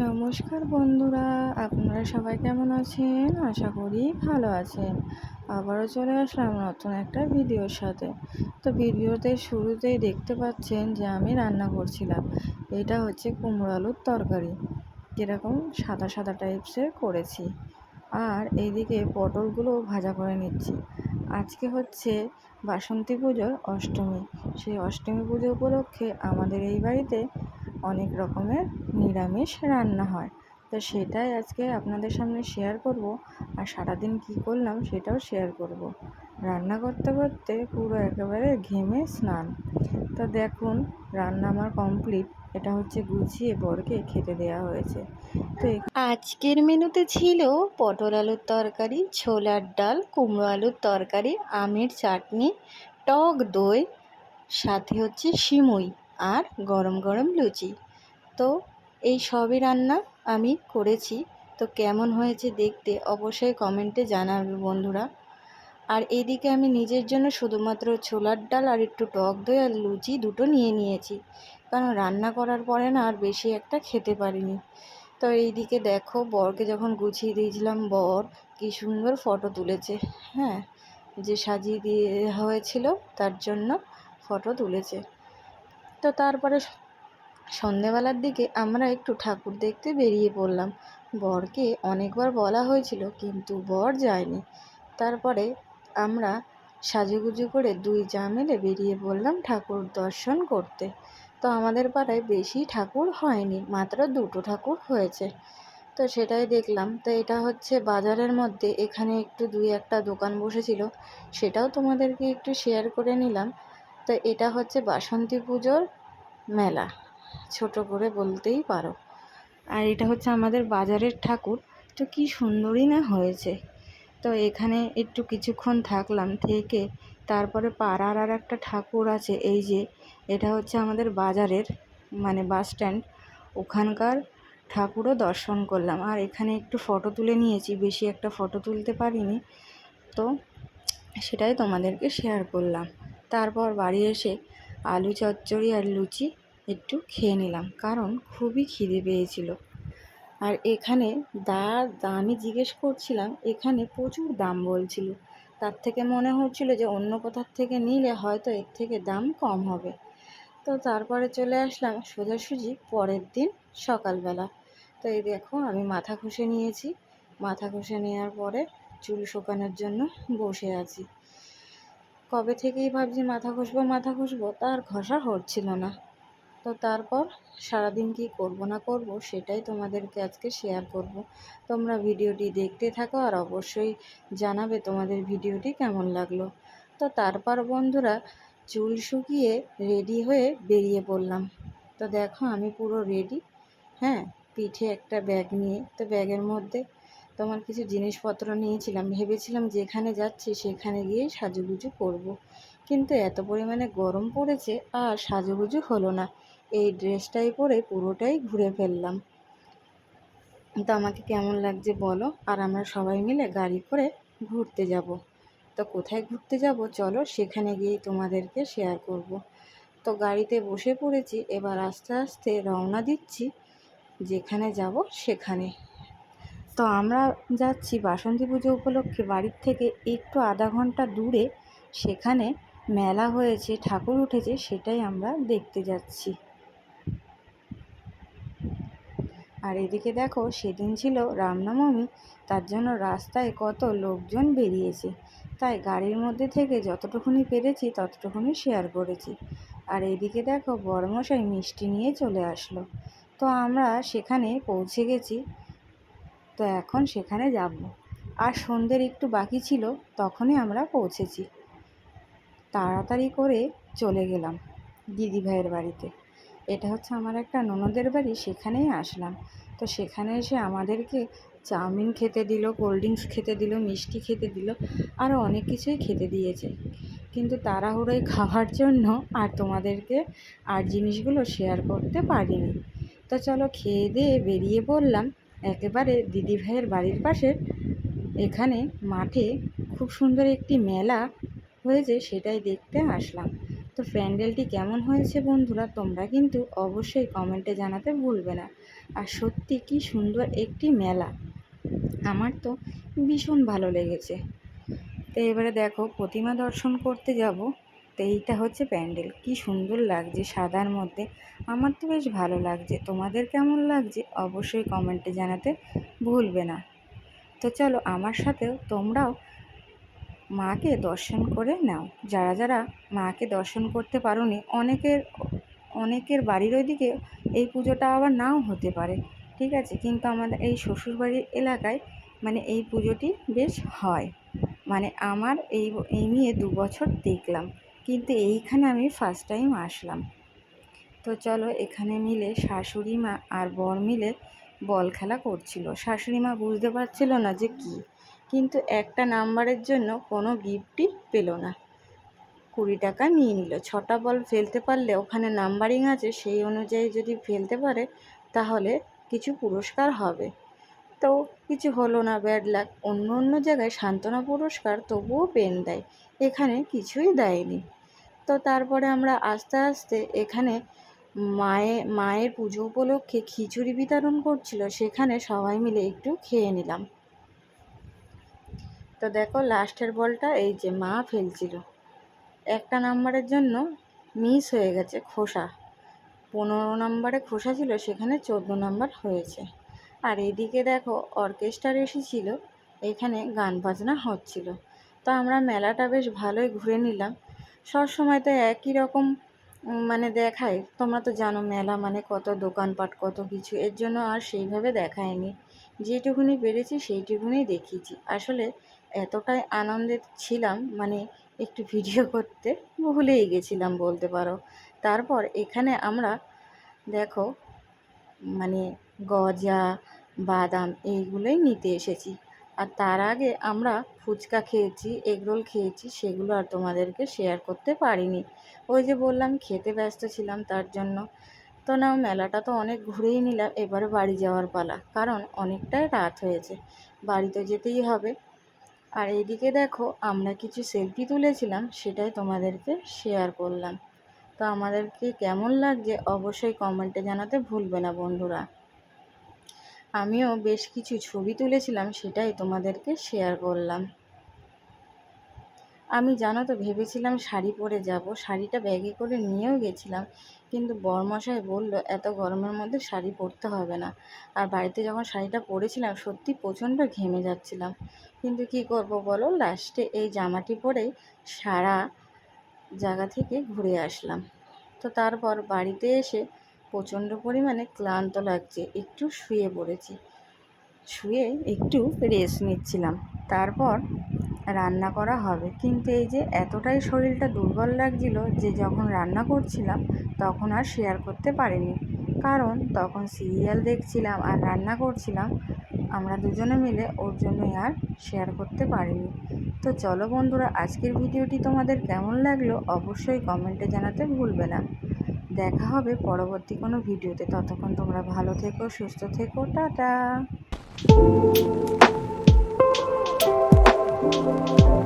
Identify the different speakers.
Speaker 1: নমস্কার বন্ধুরা, আপনারা সবাই কেমন আছেন? আশা করি ভালো আছেন। আবারও চলে আসলাম নতুন একটা ভিডিওর সাথে। তো ভিডিওতে শুরুতেই দেখতে পাচ্ছেন যে আমি রান্না করছিলাম। এটা হচ্ছে কুমড়ো আলুর তরকারি। যেরকম সাদা সাদা টাইপসের করেছি। আর এইদিকে পটলগুলো ভাজা করে নিচ্ছি। আজকে হচ্ছে বাসন্তী পুজোর অষ্টমী। সেই অষ্টমী পুজো উপলক্ষে আমাদের এই বাড়িতে অনেক রকমের নিরামিষ রান্না হয়। তো সেটাই আজকে আপনাদের সামনে শেয়ার করব আর সারাদিন কি করলাম সেটাও শেয়ার করব। রান্না করতে করতে পুরো একেবারে ঘেমে স্নান। তো দেখুন, রান্না আমার কমপ্লিট এটা হচ্ছে গুছিয়ে বরকে খেতে দেওয়া হয়েছে। তো আজকের মেনুতে ছিল পটল আলুর তরকারি, ছোলার ডাল, কুমড়ো আলুর তরকারি, আমের চাটনি, টক দই, সাথে হচ্ছে সিমুই আর গরম গরম লুচি। তো এই সবই রান্না আমি করেছি। তো কেমন হয়েছে দেখতে অবশ্যই কমেন্টে জানাবে বন্ধুরা। আর এইদিকে আমি নিজের জন্য শুধুমাত্র ছোলার ডাল আর একটু টক দই আর লুচি দুটো নিয়ে নিয়েছি। কারণ রান্না করার পরে না আর বেশি একটা খেতে পারিনি। তো এইদিকে দেখো, বরকে যখন গুছিয়ে দিয়েছিলাম, বর কি সুন্দর ফটো তুলেছে। হ্যাঁ যে সাজিয়ে দিয়ে হয়েছিল, তার জন্য ফটো তুলেছে। তো তারপরে সন্ধেবেলার দিকে আমরা একটু ঠাকুর দেখতে বেরিয়ে পড়লাম। বরকে অনেকবার বলা হয়েছিল, কিন্তু বর যায়নি। তারপরে আমরা সাজুগুজু করে দুই যা মিলে বেরিয়ে পড়লাম ঠাকুর দর্শন করতে। তো আমাদের পাড়ায় বেশি ঠাকুর হয়নি, মাত্র দুটো ঠাকুর হয়েছে। তো সেটাই দেখলাম। তো এটা হচ্ছে বাজারের মধ্যে, এখানে একটু দুই একটা দোকান বসেছিল, সেটাও তোমাদেরকে একটু শেয়ার করে নিলাম। তো এটা হচ্ছে বাসন্তী পুজোর মেলা, ছোট করে বলতেই পারো। আর এটা হচ্ছে আমাদের বাজারের ঠাকুর। তো কি সুন্দরই না হয়েছে। তো এখানে একটু কিছুক্ষণ থাকলাম থেকে তারপরে পাড়ার আর একটা ঠাকুর আছে, এই যে এটা হচ্ছে আমাদের বাজারের মানে বাস স্ট্যান্ড। ওখানকার ঠাকুরও দর্শন করলাম। আর এখানে একটু ফটো তুলে নিয়েছি, বেশি একটা ফটো তুলতে পারিনি। তো সেটাই তোমাদেরকে শেয়ার করলাম। তারপর বাড়ি এসে আলু চচ্চড়ি আর লুচি একটু খেয়ে নিলাম, কারণ খুবই খিদে পেয়েছিল। আর এখানে দা আমি জিজ্ঞেস করছিলাম, এখানে প্রচুর দাম বলছিল। তার থেকে মনে হচ্ছিল যে অন্য কোথার থেকে নিলে হয়তো এর থেকে দাম কম হবে। তো তারপরে চলে আসলাম সোজাসুজি পরের দিন সকালবেলা। তো এই দেখো, আমি মাথা ঘষে নিয়েছি। মাথা ঘষে নেওয়ার পরে চুল শোকানোর জন্য বসে আছি। কবে থেকেই ভাবছি মাথা ঘষবো মাথা ঘষবো, তার ঘষা হচ্ছিল না। তো তারপর সারাদিন কি করব না করব সেটাই তোমাদেরকে আজকে শেয়ার করব। তোমরা ভিডিওটি দেখতে থাকো আর অবশ্যই জানাবে তোমাদের ভিডিওটি কেমন লাগল। তো তারপর বন্ধুরা চুল শুকিয়ে রেডি হয়ে বেরিয়ে পড়লাম। তো দেখো আমি পুরো রেডি হ্যাঁ? পিঠে একটা ব্যাগ নিয়ে, তো ব্যাগের মধ্যে তোমার কিছু জিনিসপত্র নিয়েছিলাম। ভেবেছিলাম যেখানে যাচ্ছি সেখানে গিয়ে সাজুগুজু করব। কিন্তু এত পরিমাণে গরম পড়েছে আর সাজুগুজু হলো না। এই ড্রেসটাই পরে পুরোটাই ঘুরে ফেললাম। তো আমাকে কেমন লাগছে বলো? আর আমরা সবাই মিলে গাড়ি করে ঘুরতে যাব। তো কোথায় ঘুরতে যাব? চলো সেখানে গিয়েই তোমাদেরকে শেয়ার করব। তো গাড়িতে বসে পড়েছি, এবার আস্তে আস্তে রওনা দিচ্ছি। যেখানে যাব সেখানে। তো আমরা যাচ্ছি বাসন্তী পুজো উপলক্ষে বাড়ির থেকে একটু আধা ঘণ্টা দূরে। সেখানে মেলা হয়েছে, ঠাকুর উঠেছে, সেটাই আমরা দেখতে যাচ্ছি। আর এদিকে দেখো, সেদিন ছিল রামনবমী, তার জন্য রাস্তায় কত লোকজন বেরিয়েছে। তাই গাড়ির মধ্যে থেকে যতটুকুনি পেরেছি, ততটুকুনি শেয়ার করেছি। আর এদিকে দেখো বড়মশাই মিষ্টি নিয়ে চলে আসলো। তো আমরা সেখানে পৌঁছে গেছি। তো এখন সেখানে যাব। আর সন্ধ্যের একটু বাকি ছিল, তখনই আমরা পৌঁছেছি। তাড়াতাড়ি করে চলে গেলাম দিদিভাইয়ের বাড়িতে। এটা হচ্ছে আমার একটা ননদের বাড়ি, সেখানেই আসলাম। তো সেখানে এসে আমাদেরকে চাউমিন খেতে দিল কোল্ড ড্রিঙ্কস খেতে দিল, মিষ্টি খেতে দিল আরও অনেক কিছুই খেতে দিয়েছে। কিন্তু তাড়াহুড়োয় খাওয়ার জন্য আর তোমাদেরকে আর জিনিসগুলো শেয়ার করতে পারিনি। তো চলো খেয়ে দিয়ে বেরিয়ে পড়লাম। একেবারে দিদিভাইয়ের বাড়ির পাশে। এখানে মাঠে খুব সুন্দর একটি মেলা হয়েছে, সেটাই দেখতে আসলাম। তো প্যান্ডেলটি কেমন হয়েছে বন্ধুরা তোমরা কিন্তু অবশ্যই কমেন্টে জানাতে ভুলবে না। আর সত্যি কি সুন্দর একটি মেলা। আমার তো ভীষণ ভালো লেগেছে। তো এবারে দেখো, প্রতিমা দর্শন করতে যাব। তো এইটা হচ্ছে প্যান্ডেল। কি সুন্দর লাগছে সাদার মধ্যে। আমার তো বেশ ভালো লাগছে। তোমাদের কেমন লাগছে অবশ্যই কমেন্টে জানাতে ভুলবে না। তো চলো, আমার সাথেও তোমরাও মাকে দর্শন করে নাও। যারা যারা মাকে দর্শন করতে পারোনি, অনেকের অনেকের বাড়ির ওইদিকে এই পুজোটা আবার নাও হতে পারে। ঠিক আছে? কিন্তু আমাদের এই শ্বশুরবাড়ির এলাকায় মানে এই পুজোটি বেশ হয়। মানে আমার এই এই নিয়ে দু বছর দেখলাম। কিন্তু এইখানে আমি ফার্স্ট টাইম আসলাম। তো চলো এখানে মিলে শাশুড়ি মা আর বর মিলে বল খেলা করছিল। শাশুড়ি মা বুঝতে পারছিল না যে কী কিন্তু একটা নাম্বারের জন্য কোনো গিফটই পেল না। কুড়ি টাকা নিয়ে নিল। ছটা বল ফেলতে পারলে ওখানে নাম্বারিং আছে, সেই অনুযায়ী যদি ফেলতে পারে, তাহলে কিছু পুরস্কার হবে। তো কিছু হলো না, ব্যাড লাক। অন্য অন্য জায়গায় সান্ত্বনা পুরস্কার তবুও পেন দেয়, এখানে কিছুই দেয়নি। তো তারপরে আমরা আস্তে আস্তে এখানে মায়ে, মায়ের পুজো উপলক্ষে খিচুড়ি বিতরণ করছিল, সেখানে সবাই মিলে একটু খেয়ে নিলাম। তো দেখো লাস্টের বলটা এই যে মা ফেলছিল। একটা নাম্বারের জন্য মিস হয়ে গেছে খোসা। পনেরো নাম্বারে খোসা ছিল, সেখানে চোদ্দ নাম্বার হয়েছে। আর এদিকে দেখো অর্কেস্ট্রার এসেছিল, এখানে গান বাজনা হচ্ছিল। তো আমরা মেলাটা বেশ ভালোই ঘুরে নিলাম। সব সময় তো একই রকম মানে দেখায়। তোমরা তো জানো মেলা মানে কত দোকানপাট, কত কিছু। এর জন্য আর সেইভাবে দেখায়নি। যেটুকুনি পেরেছি সেইটুকুনি দেখিয়েছি। আসলে এতটাই আনন্দে ছিলাম মানে একটু ভিডিও করতে ভুলেই গেছিলাম বলতে পারো। তারপর এখানে আমরা দেখো মানে গজা, বাদাম এইগুলোই নিতে এসেছি। আর তার আগে আমরা ফুচকা খেয়েছি, এগরোল খেয়েছি, সেগুলো আর তোমাদেরকে শেয়ার করতে পারিনি। ওই যে বললাম, খেতে ব্যস্ত ছিলাম তার জন্য। তো না মেলাটা তো অনেক ঘুরেই নিলাম, এবারে বাড়ি যাওয়ার পালা। কারণ অনেকটাই রাত হয়েছে, বাড়িতে যেতেই হবে। আর এদিকে দেখো, আমরা কিছু সেলফি তুলেছিলাম, সেটাই তোমাদেরকে শেয়ার করলাম। তো আমাদেরকে কেমন লাগছে অবশ্যই কমেন্টে জানাতে ভুলবে না বন্ধুরা। আমিও বেশ কিছু ছবি তুলেছিলাম, সেটাই তোমাদেরকে শেয়ার করলাম। আমি জানো তো, ভেবেছিলাম শাড়ি পরে যাব। শাড়িটা ব্যাগে করে নিয়েও গেছিলাম। কিন্তু বরমশাই বলল, এত গরমের মধ্যে শাড়ি পরতে হবে না। আর বাড়িতে যখন শাড়িটা পরেছিলাম, সত্যি প্রচণ্ড ঘেমে যাচ্ছিলাম। কিন্তু কি করব বলো? লাস্টে এই জামাটি পরেই সারা জায়গা থেকে ঘুরে আসলাম। তো তারপর বাড়িতে এসে প্রচণ্ড পরিমাণে ক্লান্ত লাগছে। একটু শুয়ে পড়েছি। শুয়ে একটু রেস্ট নিচ্ছিলাম। তারপর রান্না করা হবে। কিন্তু এই যে এতটাই শরীরটা দুর্বল লাগছিল যে যখন রান্না করছিলাম তখন আর শেয়ার করতে পারিনি। কারণ তখন সিরিয়াল দেখছিলাম আর রান্না করছিলাম, আমরা দুজনে মিলে ওর জন্যই আর শেয়ার করতে পারিনি। তো চলো বন্ধুরা, আজকের ভিডিওটি তোমাদের কেমন লাগল অবশ্যই কমেন্টে জানাতে ভুলবে না। দেখা হবে পরবর্তী কোনো ভিডিওতে। ততক্ষণ তোমরা ভালো থেকো, সুস্থ থেকো, টাটা! Thank you.